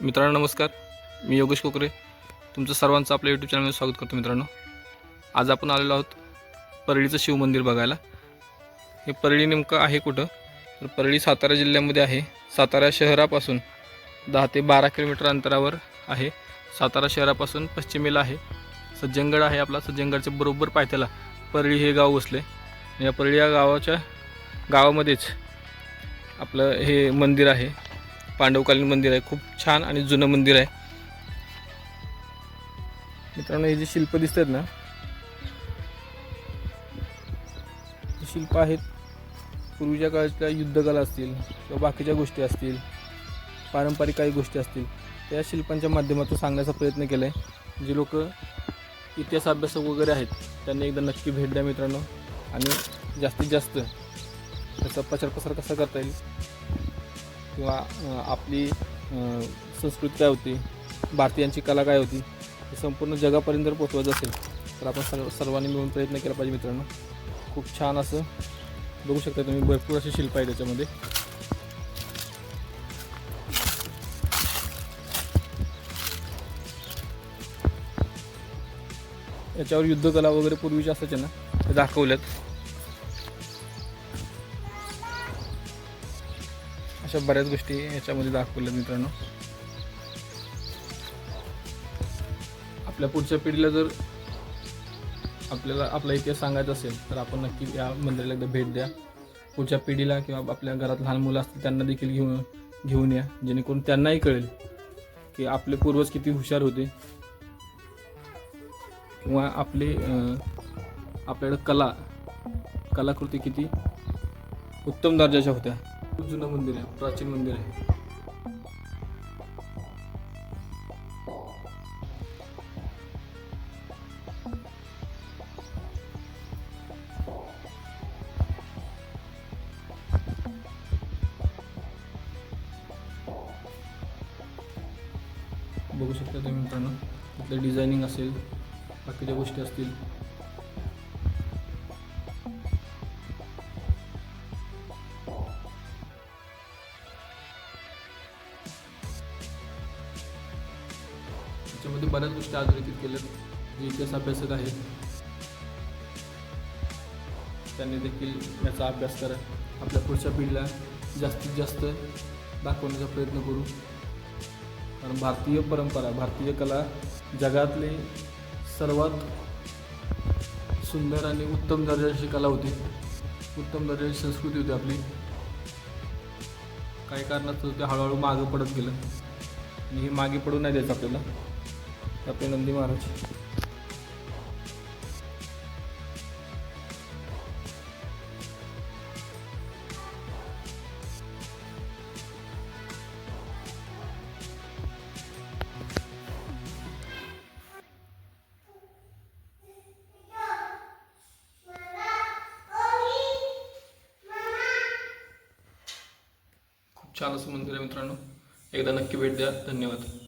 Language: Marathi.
मित्रांनो नमस्कार. मी योगेश कोकरे. तुमचं सर्वांचं आपल्या यूट्यूब चॅनलमध्ये स्वागत करतो मित्रांनो. आज आपण आलेलो आहोत परळीचं शिवमंदिर बघायला. हे परळी नेमकं आहे कुठं? तर परळी सातारा जिल्ह्यामध्ये आहे. सातारा शहरापासून दहा ते बारा किलोमीटर अंतरावर आहे. सातारा शहरापासून पश्चिमेला आहे. सज्जनगड आहे आपला. सज्जनगडच्या बरोबर पायथ्याला परळी हे गाव वसले. या परळी या गावाच्या गावामध्येच आपलं हे मंदिर आहे. पांडवकालीन मंदिर आहे. खूप छान आणि जुनं मंदिर आहे. मित्रांनो हे जे शिल्प दिसत आहेत ना शिल्प आहेत. पूर्वीच्या काळातल्या युद्धकला असतील किंवा बाकीच्या गोष्टी असतील पारंपरिक काही गोष्टी असतील त्या शिल्पांच्या माध्यमातून सांगण्याचा प्रयत्न केला आहे जे लोक इतिहास अभ्यासक वगैरे आहेत त्यांनी एकदा नक्की भेट द्या मित्रांनो. आणि जास्तीत जास्त त्याचा प्रचार प्रसार कसा करता येईल किंवा आपली संस्कृती काय होती भारतीयांची कला काय होती हे संपूर्ण जगापर्यंत जर पोचवायचं असेल तर आपण सर्व सर्वांनी मिळून प्रयत्न केला पाहिजे मित्रांनो. खूप छान असं बघू शकता तुम्ही भरपूर असे शिल्प आहे त्याच्यामध्ये. याच्यावर युद्धकला वगैरे पूर्वीच्या असायच्या ना ते दाखवल्यात. अशा बऱ्याच गोष्टी याच्यामध्ये दाखवल्या मित्रांनो. आपल्या पुढच्या पिढीला जर आपल्याला आपला इतिहास सांगायचा असेल तर आपण नक्की या मंदिराला एकदा भेट द्या. पुढच्या पिढीला किंवा आपल्या घरात लहान मुलं असतील त्यांना देखील घेऊन घेऊन या. जेणेकरून त्यांनाही कळेल की आपले पूर्वज किती हुशार होते. किंवा आपले आपल्याकडं कला कलाकृती किती उत्तम दर्जाच्या होत्या. खूप जुनं मंदिर आहे प्राचीन मंदिर आहे. बघू शकता तुम्ही मित्रांनो तिथलं डिझायनिंग असेल बाकीच्या गोष्टी असतील. त्याच्यामध्ये बऱ्याच गोष्टी अधोरेखित केल्यात जे इतिहास अभ्यासक आहेत. त्यांनी देखील याचा अभ्यास करा. आपल्या पुढच्या पिढीला जास्तीत जास्त दाखवण्याचा प्रयत्न करू. कारण भारतीय परंपरा भारतीय कला जगातली सर्वात सुंदर आणि उत्तम दर्जाची कला होती. उत्तम दर्जाची संस्कृती होती आपली. काही कारणास्तव ते हळूहळू मागं पडत गेलं. आणि हे मागे पडू नाही द्यायचं आपल्याला. आपले नंदी महाराज. खूप छान असं मंदिर आहे मित्रांनो. एकदा नक्की भेट द्या. धन्यवाद.